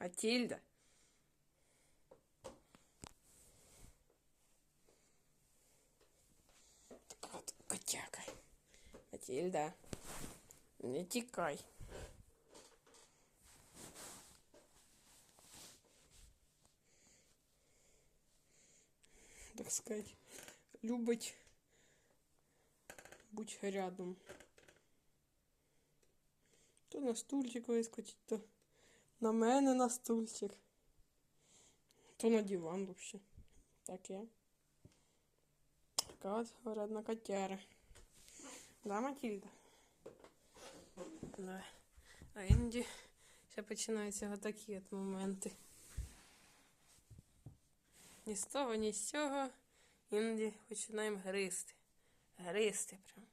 Матильда. Так от, котяка. Матильда. Не тікай. Так сказать, любить будь рядом. То на стульчик вискочить, то на мене на стульчик. То на диван вообще. Таке. Така от вредна котяра. Да, Матильда? Да. А іноді ще починаються отакі от моменти. Ні з того, ні з цього. Іноді починаємо гризти. Гризти прям.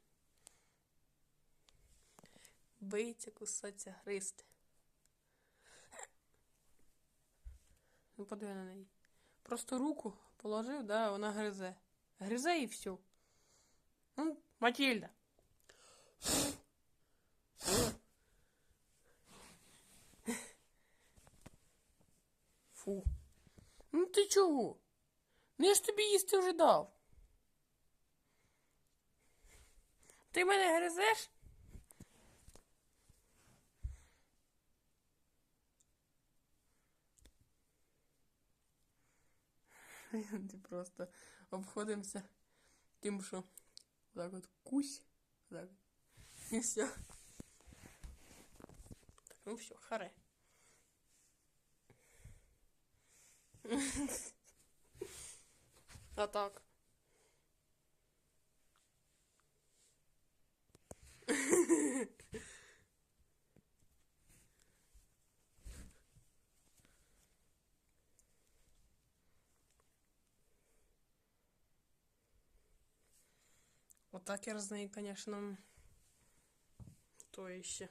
Биться, кусатися, гризти. Ну, подиви на неї. Просто руку положив, да, вона гризе. Гризе і все. Ну, Матильда. Фу. Ну ти чого? Ну я ж тобі їсти вже дав. Ти мене гризеш? просто обходимося тим, що так от кусь, так. І все. Ну все, харе. А так. Вот так я знаю, конечно, то еще.